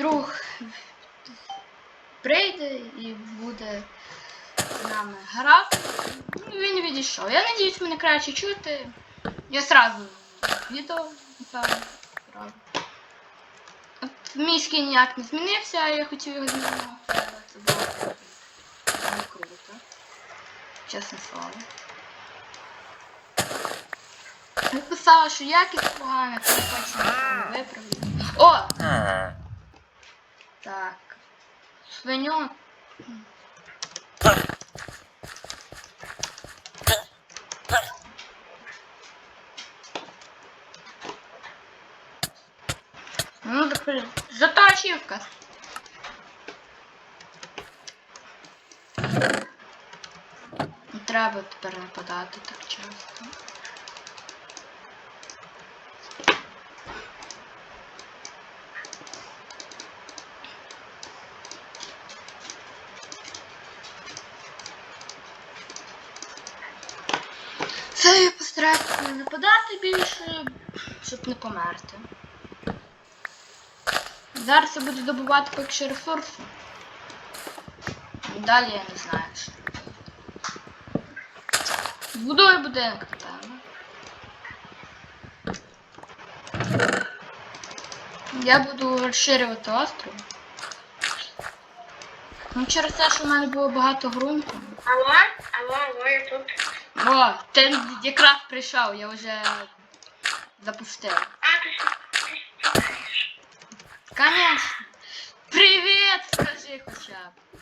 Друг прийде і буде з нами грати. Ну, Він відійшов. Я надіюсь, мене краще чути. Я сразу відео напевно. От мій скін ніяк не змінився, а я хотів його змінити. Це було не круто. Чесне слово. Я писала, що якість погана, то точно виправлю. О! Так. Свиню. Ну, так, блін, зато ачівка. Не треба тепер нападати так часто. Не нападати більше, щоб не померти. Зараз я буду добувати поки що ресурси. Далі я не знаю що. Збудую будинок, напевно. Я буду розширювати острів. Ну, через те, що в мене було багато ґрунту. Алло, алло, алло, я тут. О, ти якраз прийшов, я вже запустив. А, ти ж ти знаєш. Конечно. Привіт, скажи хоча б.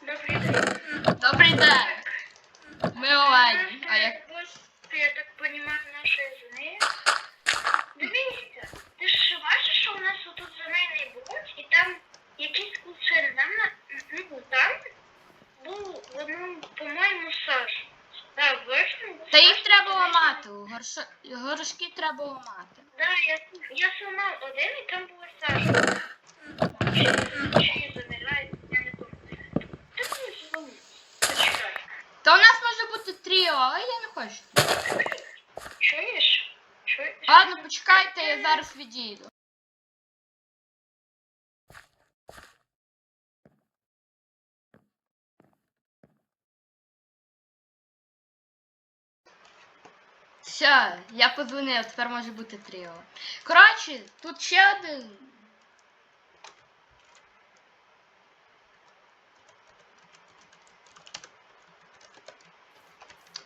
Добрий день. Добрий день. Ми олені. А як Ось, я так понимаю, наші зни. Дивіться, ти ж бачиш, що у нас тут зени будуть, і там якісь кусини. Нам на, ну, там був, воно, по-моєму, Саш. Так, вишня. Та їх треба ламати. у горшо- Горошки треба ламати. Да, я, я сама один, і там. Чи, чи замирає, я не пам'ятаю. Та ну, звони. Почекай. Та у нас може бути тріо, але я не хочу. Чуєш? Чуєш? Ладно, почекайте, я зараз відійду. Все, я подзвонив, тепер може бути тріо. Коротше, тут ще один.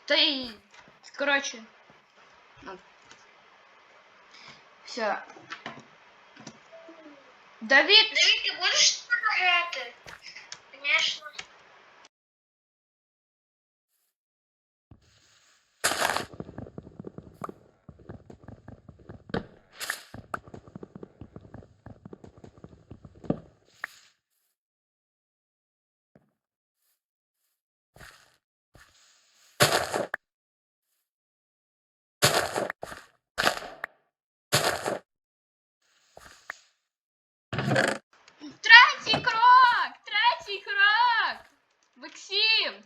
Та й. Коротше. Ну. Все. Давид, Давид, ти будеш грати? Звісно. третій крок! Третій крок! Максим!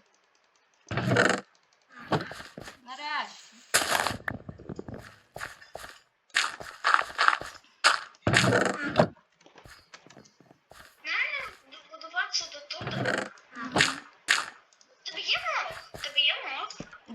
Нарешті. Нам добудуватися до тут. Тобі є мов? Тобі є мов? Да. Дай, дай мов, дай мов. Та ні. Дивіться, нам мов, він не очень, ну, він не дуже е, дивиться з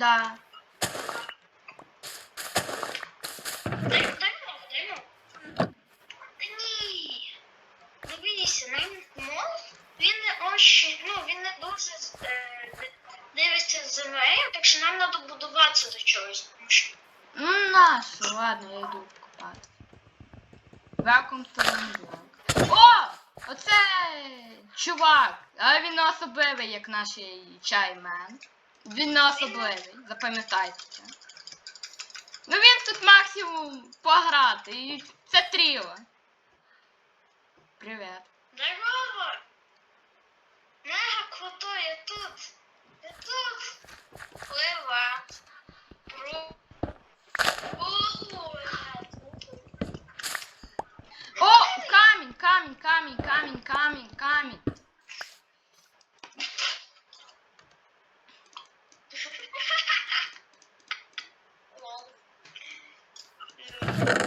землею, так що нам треба будуватися до чогось. Ну, нашу, ладно, я йду купати. Welcome to Moonblock. О! Оце чувак! А він особливий, як наш чаймен. Він не особливий, запам'ятайте це. Ну він тут максимум пограти. І це тріо. Привіт. Здорово! Мега круто, я тут. Я тут. Плива. Про... О, камінь, камінь, камінь, камінь, камінь, камінь. Лол. Камінь.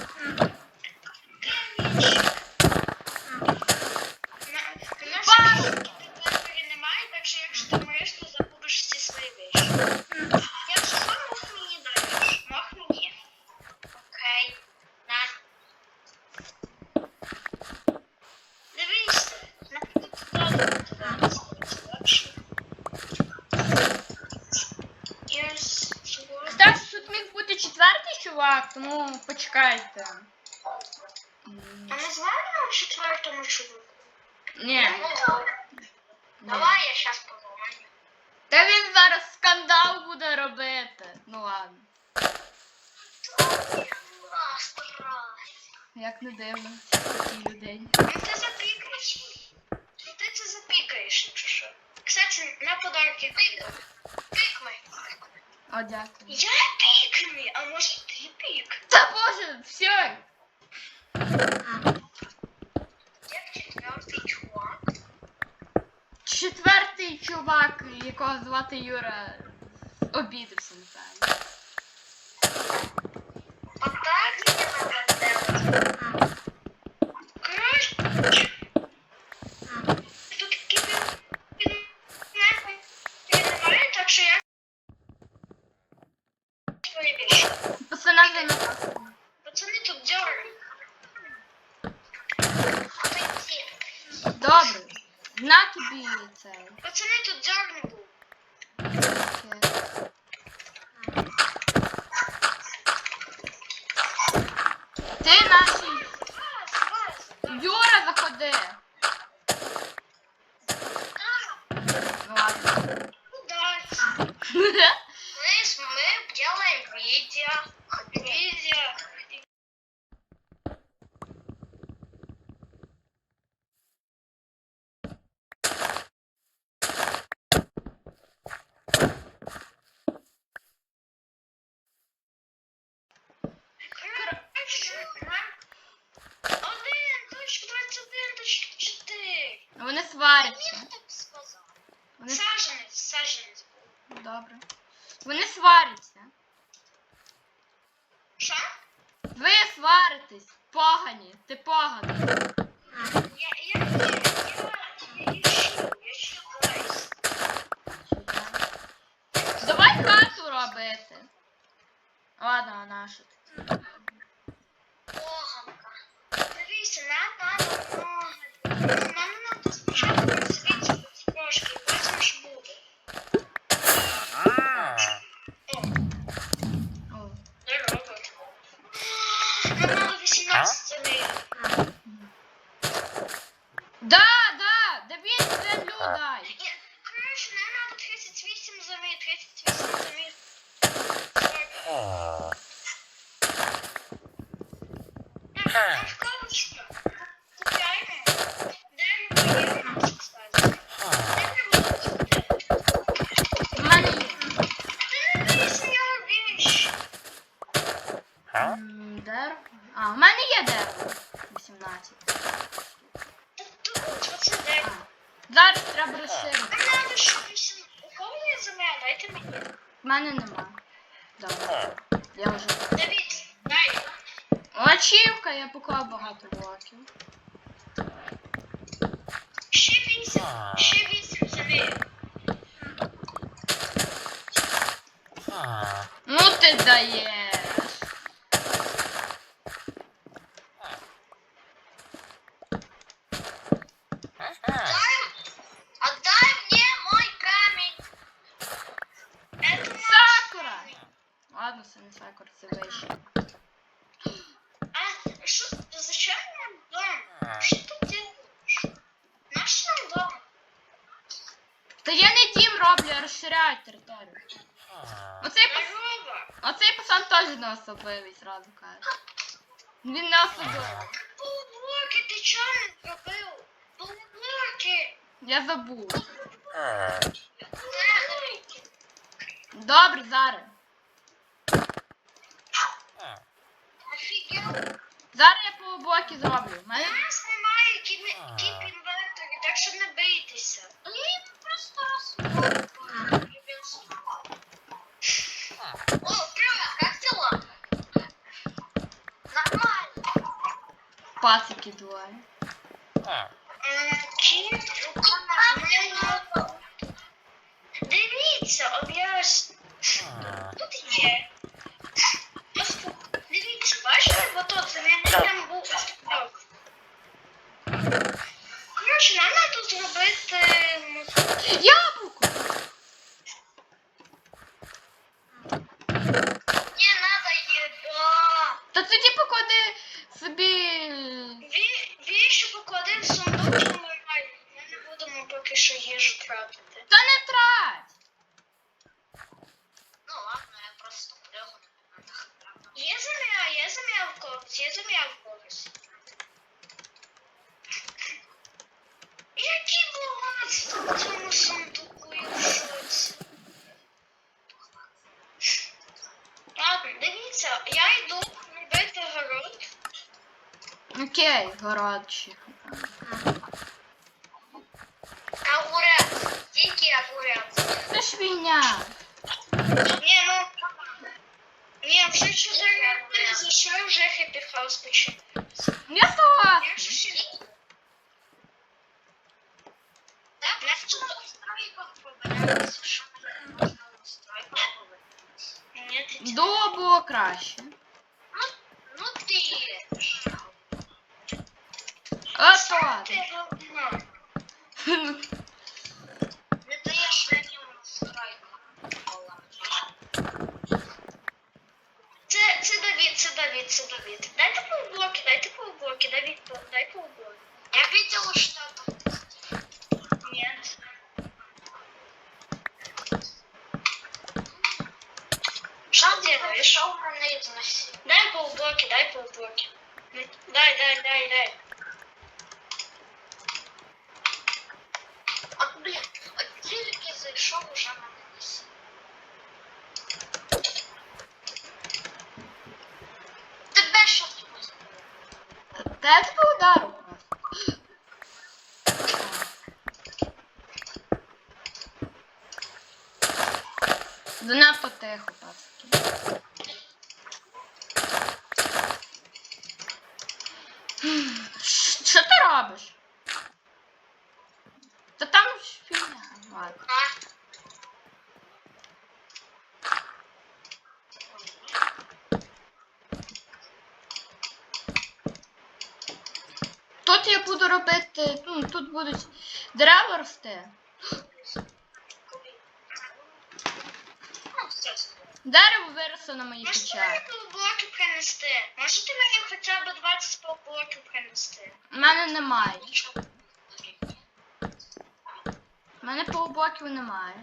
тому почекайте. А не з вами четвертому чоловіку? Ні. Ну, Як четвертий чувак? Четвертий чувак, якого звати Юра, обідався, напевно. Отак я на Вони сваряться. Що? Ви сваритесь, погані, ти поганий. Давай хату робити. Ладно, нашу. 38 зомбі, 38 зомбі. Daí eh. особливість зразу каже. Він не особливий. Полублоки, ти чого не зробив? Полублоки! Я забув. Добре, зараз. Офігел. Зараз я полублоки зроблю. У мене... нас немає кіп-інвентарі, так що не бийтеся. Ні, просто розповідь. пасики двоє. Так. Дивіться, об'яз. Тут є. Просто дивіться, бачите, бо тут за мене там Окей, городчик. Огурець. Тільки огурець. Це ж війня. Ні, ну... Ні, вже чотири дні зайшли, вже хеппі хаус почав. Я Я согласна. ж ще... Так, я в цьому настройках побоялася, що можна в настройках побоятися. Ні, ти це- До було краще. Ну ти... От то ладно. Ти говно. Не даєш мені в настройках. Це, це Давід, це Давід, це Давід. Дайте полублоки, дайте полублоки, Давід, дай полублоки. Я видела, что там. Нет. Что делаешь? Что у? Дай полублоки, дай полублоки. Дай, дай, дай, дай. А, блин, а тільки зайшов уже на нанеси. Тебе що тут? Та це був удар. Вона потиху, паски. Що ти робиш? Та там ж фігня. Ладно. А? Тут я буду робити, ну, тут будуть дерева рости. Ну. Дерево виросло на моїх Можете очах. мені полублоки принести? Можете мені хоча б 20 блоків принести? У мене немає. У мене полублоків немає.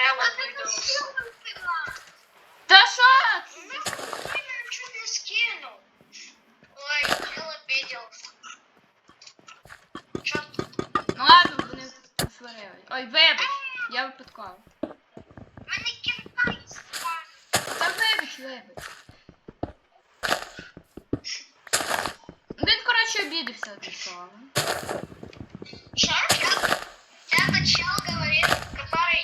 Треба видумати. Та що? Я не. Ой, я обиделся. Что Ну ладно, вони посварились. Ой, вибач, я випадково. Мене китайська. Та вибач, вибач. Він, коротше, обідався до цього. Что? Это чел говорит, который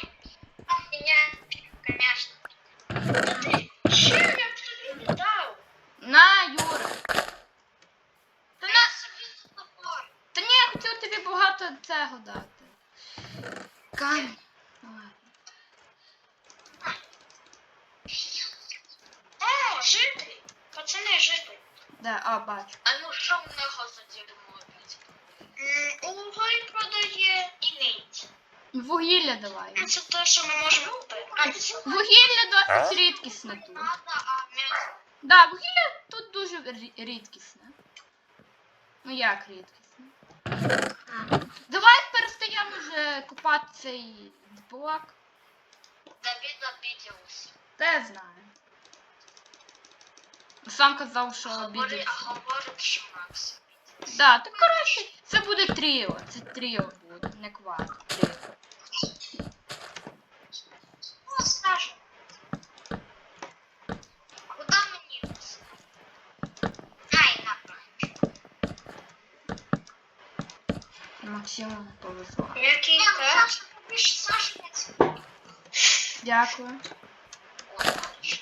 Ладно. О, житель. Пацаны, житель. Де, а, бачу. А ну що в нього за дерьмо опять? Уголь продає і мідь. Вугілля давай. Це те, що ми можемо купити. А, це Вугілля досить рідкісне тут. надо, а м'ясо. Да, вугілля тут дуже рі- рідкісне. Ну як рідкісне? Давай вже купати цей блок. Давид обиделся. Та я знаю. Сам казав, що Говори, а говорить, що Макс. Да, то коротше, це буде тріо. Це тріо буде, не квад. Тріо. Ну, скажем. Куда мені? Ай, на пам'ять. Максиму повезло. Який це. Дякую.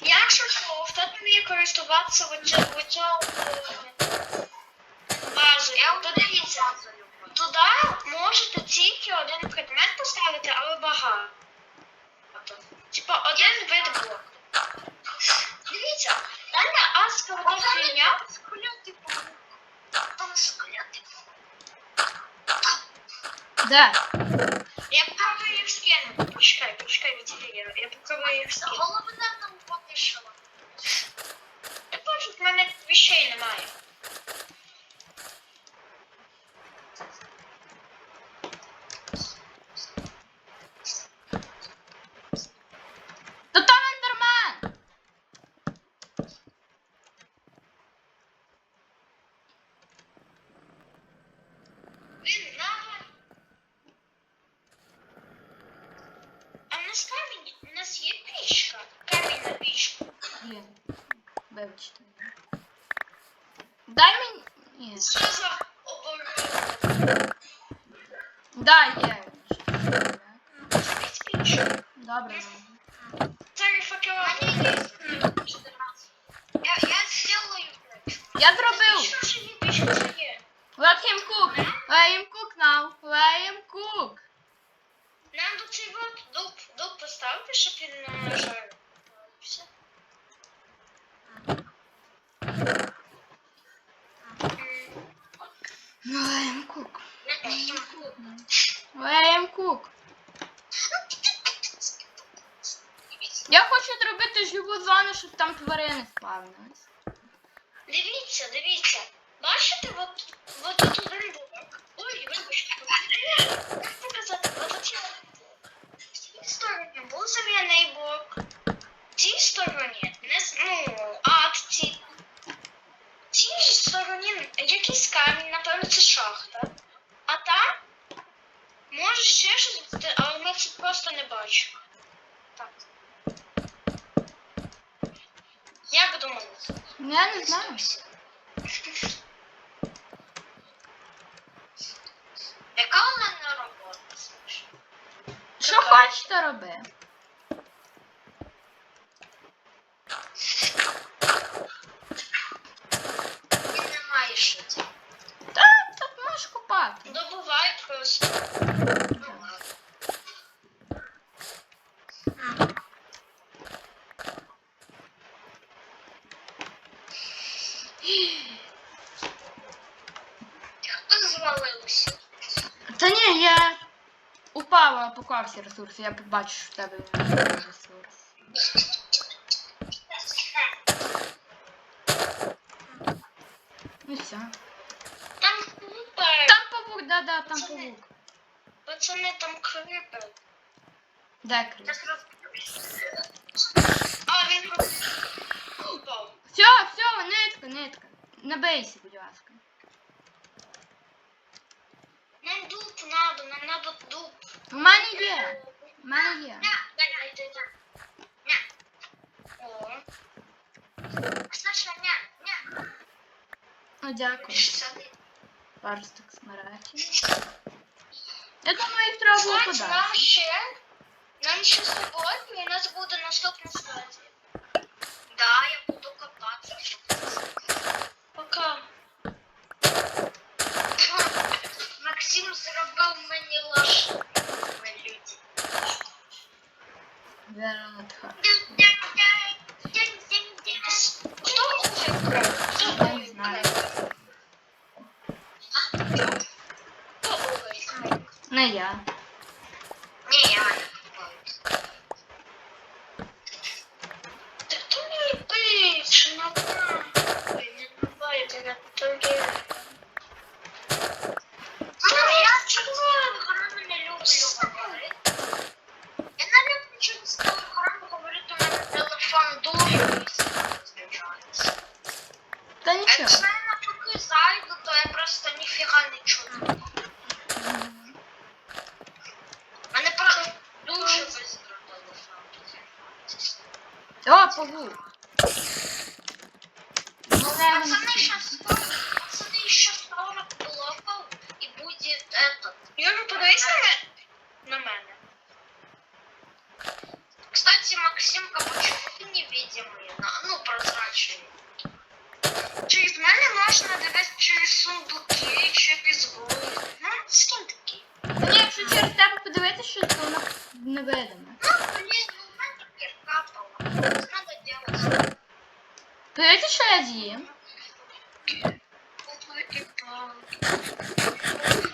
Якщо що, в тебе вміє користуватися оцю оцю базою. Я То дивіться, туди можете тільки один предмет поставити, але багато. Типа один вид блоку. Дивіться, Таня Аска ота фігня. Де? Я попробую їх скинути. Почекай, почекай, відійди, я, я попробую їх скинути. Головне нам потишила. Бачу, в мене вещей немає. То там ендермен! Він нагло. А в нас камінь, у нас є пічка. Камінь на пічку. Блін. Вибачте. Дай мені. Ні. Що за оборот? Да, є. Добре. Зараз факела. Я, я сделаю. Я зробив. Що ж є? Let him cook. Let him cook now. Let him cook. Нам до цей вот дуб, дуб поставити, щоб він не жарив. Все. Let him cook. Не, не, не. Let him cook. Я хочу зробити живу зону, щоб там тварини спавнились. Дивіться, дивіться. Бачите, от, от тут один блок. Ой, вибачте. Як показати? От оці в цій стороні був земляний блок. В цій стороні не з- ну, ад ці. В цій ж стороні якийсь камінь, напевно, це шахта. А там може ще щось бути, але ми це просто не бачимо. Так. Як думаєте? Я не знаю. Яка у мене робота? слушай? Що хочете роби? Ти не маєш життя. Та тут можеш купати. Добувай просто. Ну, ладно. Хто звалився? Та ні, я упала, поклав всі ресурси, я побачу, що в тебе ресурс. Ну все. Там крипи. Там павук, да-да, там павук. Пацани, там крипи. Де кріс? А, він. Все, все, нитка, нитка. Не бейся, будь ласка. Нам дуб надо, нам надо дуб. У мене є. У мене є. Ня, дай, дай, дай, дай. Ня. О, Саша, ня, ня. Ну дякую. Сади. Парсток смерті. Я думаю, їх треба було Кстати, нам подати. ще, нам ще сьогодні, у нас буде наступна стадія. Да, я буду копатися. Пока. Максим зробив мені лошадь. Хто Я не знаю. Не я. Ні, я не купаю. Та хто не любить, що нам Головне, Пацаны, вони сейчас всі. пацаны, еще 40 блоков и будет этот. Юля, подивись на мене. На мене. Кстати, Максимка, почему ты невидимый? На- Ну, прозрачный. Через мене можна дивитися через сундуки, через голову. Ну, з ким такі? Ну, якщо через тебе подивитися, що то воно невидиме. Ну, кирка была. Что надо делать? Подивіться, що я з'їм.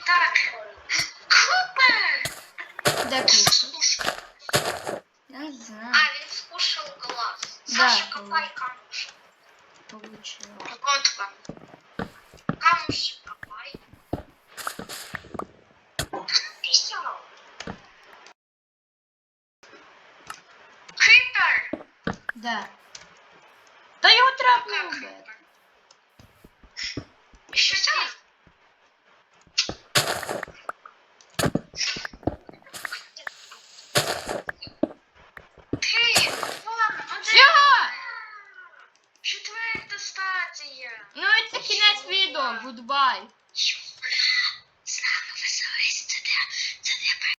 Так. Купер! Де круто? Слушай, Я не знаю. а, він скушал глаз. Да, Саша, глаз. копай камушек. Получила. Котка. Камушек копай. Писал. Кріпер! Де? Та його треба